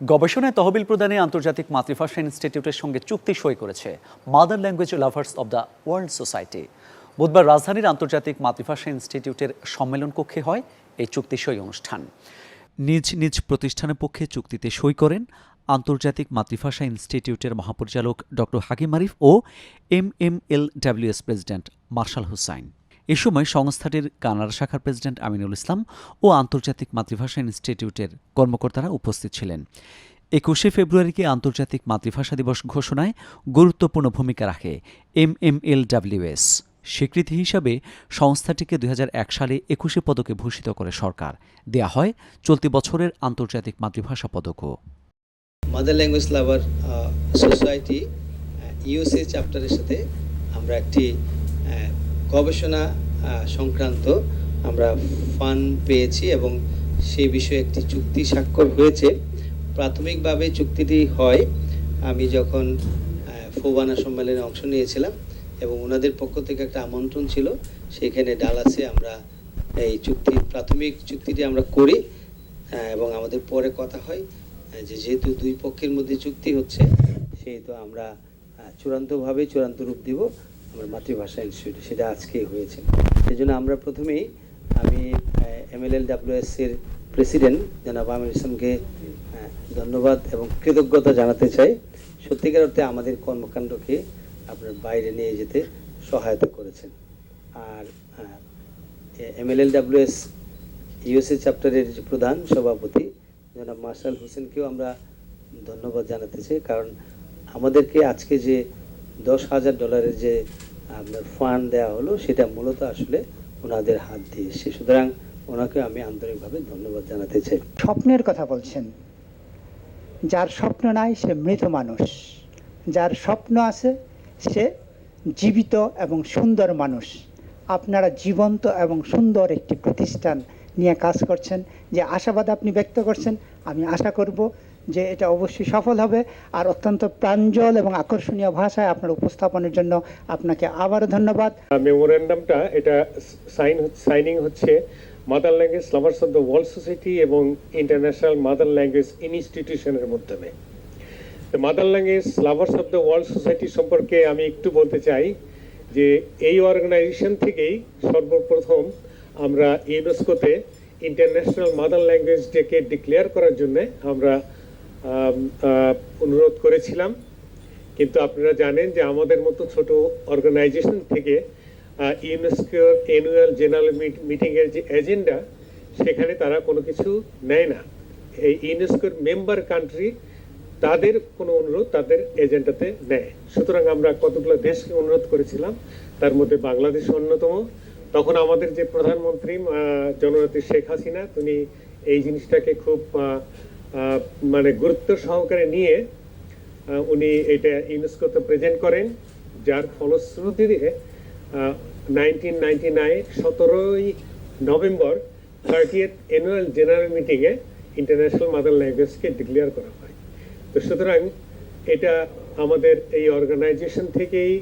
গবেষণায় তহবিল প্রদানে আন্তর্জাতিক মাতৃভাষা ইনস্টিটিউটের সঙ্গে চুক্তি সই করেছে mother language lovers of the world society বুধবার রাজধানীর আন্তর্জাতিক মাতৃভাষা ইনস্টিটিউটের সম্মেলন কক্ষে হয় এই চুক্তি সই অনুষ্ঠান। নিজ নিজ প্রতিষ্ঠানের পক্ষে চুক্তিতে সই করেন আন্তর্জাতিক মাতৃভাষা ইনস্টিটিউটের মহাপরিচালক ডক্টর হাকিম আরিফ ও M M L WS president Marshal Hussain এ সময় সংস্থাটির কানাডা শাখার প্রেসিডেন্ট আমিনুল ইসলাম ও আন্তর্জাতিক মাতৃভাষা ইনস্টিটিউটের কর্মকর্তারা উপস্থিত ছিলেন। একুশে ফেব্রুয়ারিকে আন্তর্জাতিক মাতৃভাষা দিবস ঘোষণায় গুরুত্বপূর্ণ ভূমিকা রাখে এম এম এল ডাব্লিউএস স্বীকৃতি হিসাবে সংস্থাটিকে দুই হাজার এক সালে একুশে পদকে ভূষিত করে সরকার। দেয়া হয় চলতি বছরের আন্তর্জাতিক মাতৃভাষা পদকও। Mother language lover society UC চ্যাপ্টারের সাথে আমরা একটি গবেষণা সংক্রান্ত আমরা ফান্ড পেয়েছি এবং সেই বিষয়ে একটি চুক্তি স্বাক্ষর হয়েছে। প্রাথমিকভাবে চুক্তিটি হয়, আমি যখন ফোবানা সম্মেলনে অংশ নিয়েছিলাম এবং ওনাদের পক্ষ থেকে একটা আমন্ত্রণ ছিল, সেখানে ডালাসে আমরা এই চুক্তি, প্রাথমিক চুক্তিটি আমরা করি এবং আমাদের পরে কথা হয় যে যেহেতু দুই পক্ষের মধ্যে চুক্তি হচ্ছে, সেহেতু আমরা চূড়ান্তভাবে চূড়ান্ত রূপ দিব। আমার মাতৃভাষা ইনস্টিটিউটে সেটা আজকেই হয়েছে। সেই জন্য আমরা প্রথমেই আমি এমএলএল ডাব্লিউএস এর প্রেসিডেন্ট জনাব আমির আহ, ধন্যবাদ এবং কৃতজ্ঞতা জানাতে চাই। সত্যিকার অর্থে আমাদের কর্মকাণ্ডকে আপনার বাইরে নিয়ে যেতে সহায়তা করেছেন। আর এমএলএল ডাব্লিউএস ইউএসএ চ্যাপ্টারের যে প্রধান সভাপতি জনাব মার্শাল হোসেনকেও আমরা ধন্যবাদ জানাতে চাই। কারণ আমাদেরকে আজকে যে দশ হাজার ডলারের যে, আপনার ফান্ড দেওয়া হলো, সেটা মূলত আসলে ওনাদের হাত দিয়ে সুতরাং ওনাকে আমি আন্তরিকভাবে ধন্যবাদ জানাতে চাই। স্বপ্নের কথা বলছেন। যার স্বপ্ন নাই, সে মৃত মানুষ। যার স্বপ্ন আছে, সে জীবিত এবং সুন্দর মানুষ। আপনারা জীবন্ত এবং সুন্দর একটি প্রতিষ্ঠান নিয়ে কাজ করছেন, যে আশাবাদ আপনি ব্যক্ত করছেন, আমি আশা করব যে এটা অবশ্যই সফল হবে। আর অত্যন্ত প্রাঞ্জল এবং আকর্ষণীয় ভাষায় আপনার উপস্থাপনের জন্য আপনাকে আবারও ধন্যবাদ। মেমোরেন্ডামটা, এটা সাইন, সাইনিং হচ্ছে mother language lovers of the world society এবং ইন্টারন্যাশনাল মাদার ল্যাঙ্গুয়েজ ইনস্টিটিউশনের মাধ্যমে। Mother language lovers of the world society সম্পর্কে আমি একটু বলতে চাই যে এই অর্গানাইজেশন থেকেই সর্বপ্রথম আমরা ইউনেস্কোতে ইন্টারন্যাশনাল মাদার ল্যাঙ্গুয়েজ ডেকে ডিক্লেয়ার করার জন্য আমরা অনুরোধ করেছিলাম। কিন্তু আপনারা জানেন যে আমাদের মতো ছোট অর্গানাইজেশন থেকে ইউনেস্কোর অ্যানুয়াল জেনারেল মিটিং এর যে এজেন্ডা সেখানে তারা কোনো কিছু নেয় না। এই ইউনেস্কোর মেম্বার কান্ট্রি তাদের কোনো অনুরোধ তাদের এজেন্ডাতে নেয়। সুতরাং আমরা কতগুলো দেশকে অনুরোধ করেছিলাম, তার মধ্যে বাংলাদেশ অন্যতম। তখন আমাদের যে প্রধানমন্ত্রী জননেত্রী শেখ হাসিনা, তিনি এই জিনিসটাকে খুব মানে গুরুত্ব সহকারে নিয়ে উনি এটা ইউনেস্কোতে প্রেজেন্ট করেন, যার ফলশ্রুতিতে নাইনটিন নাইনটি নাইন সতেরোই নভেম্বর থার্টিয়েথ অ্যানুয়াল জেনারেল মিটিংয়ে ইন্টারন্যাশনাল মাদার ল্যাঙ্গুয়েজকে ডিক্লেয়ার করা হয়। তো সুতরাং এটা আমাদের এই অর্গানাইজেশন থেকেই